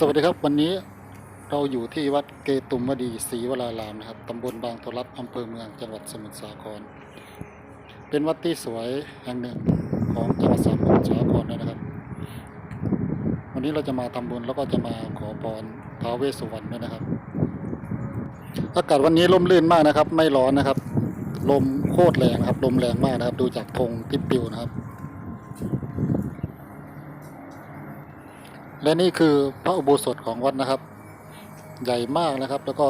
สวัสดีครับวันนี้เราอยู่ที่วัดเกตุมวดีศรีวรารามนะครับตำบลบางทรัพย์อำเภอเมืองจังหวัดสมุทรสาคร เป็นวัดที่สวยแห่งหนึ่งของจังหวัดสมุทรสาครนะครับ วันนี้เราจะมาทำบุญแล้วก็จะมาขอพรท้าวเวสสุวรรณด้วยนะครับอากาศวันนี้ร่มรื่นมากนะครับ ไม่ร้อนนะครับ ลมโคตรแรงครับ ลมแรงมากนะครับ ดูจากธงที่ปิวนะครับ และนี่คือพระอุโบสถของวัดนะครับ ใหญ่มากนะครับ แล้วก็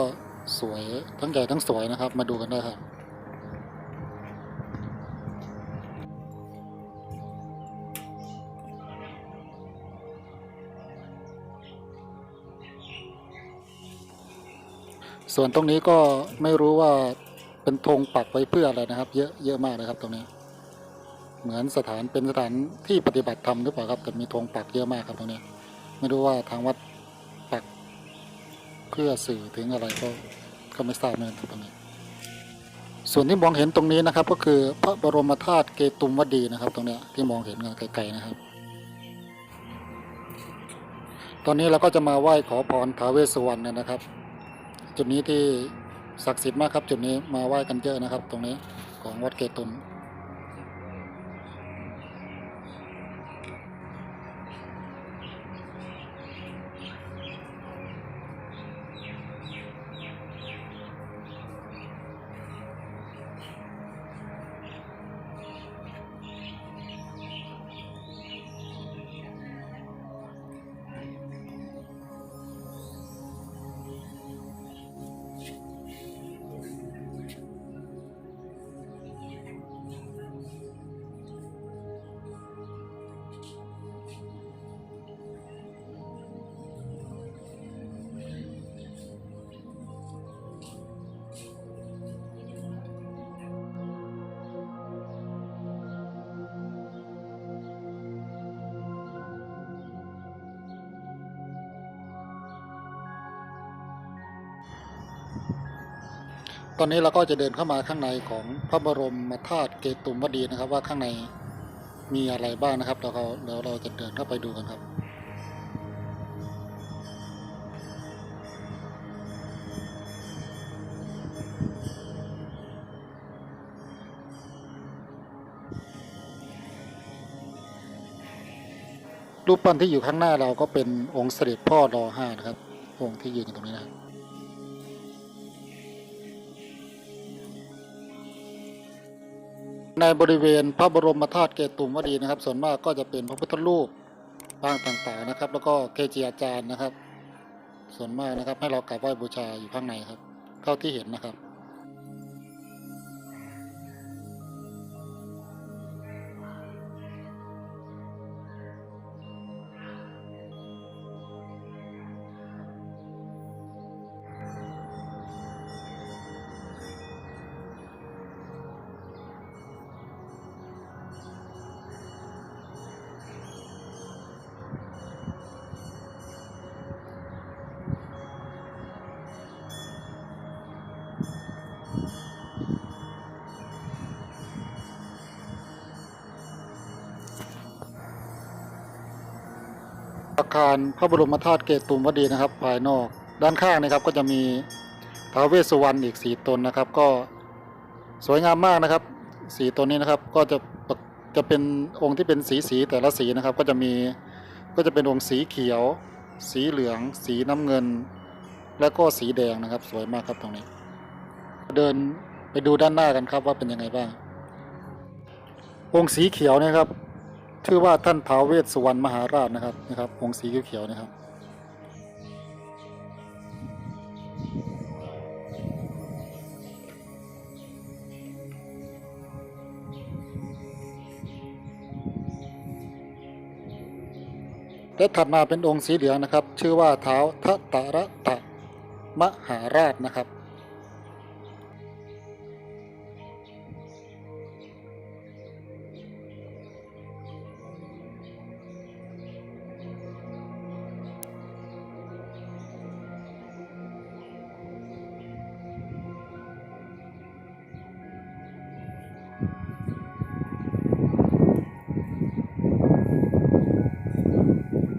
สวยทั้งใหญ่ทั้งสวยนะครับ มาดูกันได้ครับส่วนตรงนี้ก็ไม่รู้ว่าเป็นธงปักไว้เพื่ออะไรนะครับ เยอะเยอะมากนะครับตรงนี้ เหมือนสถานเป็นสถานที่ปฏิบัติธรรมหรือเปล่าครับแต่มีธงปักเยอะมากครับตรงนี้ ไม่รู้ว่าทางวัดปักเพื่อสื่อถึงอะไรก็ก็ไม่ทราบเหมือนกันตรงนี้ ส่วนที่มองเห็นตรงนี้นะครับ ก็คือพระบรมธาตุเกตุมวดีนะครับ ตรงเนี้ยที่มองเห็นไกลๆนะครับ ตอนนี้เราก็จะมาไหว้ขอพรท้าวเวสสุวรรณนะครับ จุดนี้ที่ศักดิ์สิทธิ์มากครับ จุดนี้มาไหว้กันเยอะนะครับ ตรงนี้ของวัดเกตุม ตอนนี้เราก็จะเดินเข้ามาข้างในของพระบรมธาตุเกตุมวดีนะครับ ว่าข้างในมีอะไรบ้างนะครับเราเดี๋ยวเราจะเดินเข้าไปดูกันครับ รูปปั้นที่อยู่ข้างหน้าเราก็เป็นองค์เสด็จพ่อรอห้านะครับ องค์ที่ยืนอยู่ตรงนี้นะครับ ในบริเวณพระบรมธาตุเกตุมวดีนะครับ ส่วนมากก็จะเป็นพระพุทธรูปปางต่างๆนะครับ แล้วก็เกจิอาจารย์นะครับ ส่วนมากนะครับให้เรากราบไหว้บูชาอยู่ข้างในครับ เท่าที่เห็นนะครับ อาคารพระบรมธาตุเกตุมวดีนะครับ ภายนอกด้านข้างนะครับก็จะมีท้าวเวสสุวรรณอีกสีตนนะครับ ก็สวยงามมากนะครับ สีตนนี้นะครับก็จะจะเป็นองค์ที่เป็นสีสีแต่ละสีนะครับ ก็จะมีก็จะเป็นองค์สีเขียว สีเหลือง สีน้ำเงิน และก็สีแดงนะครับ สวยมากครับตรงนี้ เดินไปดูด้านหน้ากันครับว่าเป็นยังไงบ้าง องค์สีเขียวนะครับ ชื่อว่าท่านท้าวเวสสุวรรณมหาราชนะครับนะครับองค์สีเขียวๆนะครับ และถัดมาเป็นองค์สีเหลืองนะครับ ชื่อว่าเท้าวทะตะระตะมหาราชนะครับ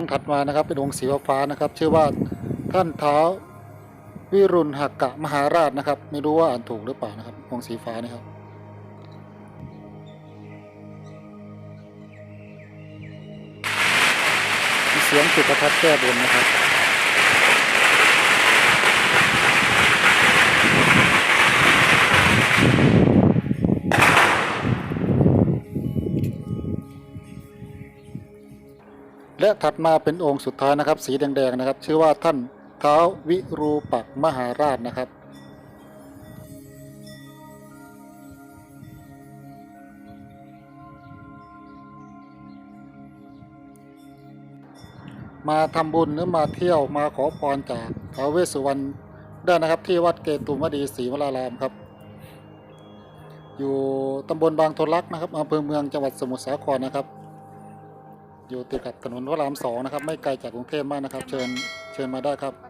ถัดมานะครับ เป็นองค์สีฟ้านะครับ ชื่อว่าท่านเท้าวิรุณหักกะมหาราชนะครับ ไม่รู้ว่าอ่านถูกหรือเปล่านะครับองค์สีฟ้านี่ครับเสียงจุดประทัดแก้บนนะครับ และถัดมาเป็นองค์สุดท้ายนะครับ สีแดงๆนะครับ ชื่อว่าท่านเท้าวิรูปักษ์มหาราชนะครับมาทำบุญหรือมาเที่ยวมาขอพรจากท้าวเวสสุวรรณได้นะครับที่วัดเกตุมวดีศรีวรารามครับ อยู่ตำบลบางทนลักนะครับอำเภอเมืองจังหวัดสมุทรสาครนะครับ อยู่ติดกับถนนพระรามสองนะครับ ไม่ไกลจากกรุงเทพมากนะครับ เชิญเชิญมาได้ครับ